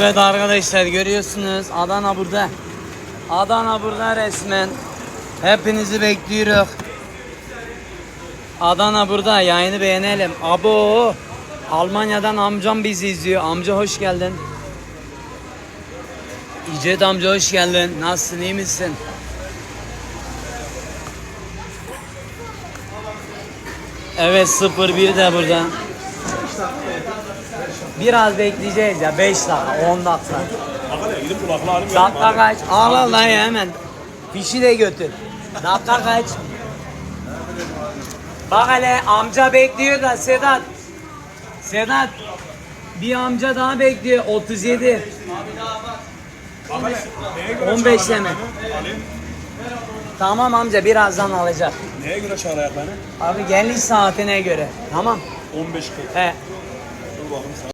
Evet arkadaşlar görüyorsunuz Adana burada. Adana burada resmen. Hepinizi bekliyoruz. Adana burada yayını beğenelim. Abo Almanya'dan amcam bizi izliyor. Amca hoş geldin. İcet amca hoş geldin. Nasılsın iyi misin? Evet 01 de burada. Biraz bekleyeceğiz ya 5 dakika 10 dakika. Bak hele gidip kulaklığı alayım. Dakika kaç? Al al lan ya hemen. Fişi de götür. Dakika kaç? Bak hele amca bekliyor da Sedat. Sedat. Bir amca daha bekliyor 37. Bak hele. Neye göre 15 çağıracak beni? Ali, Tamam amca birazdan alacak. Neye göre çağıracak beni? Abi geliş saatine göre. Tamam. 15 40. He. Dur bakayım sana.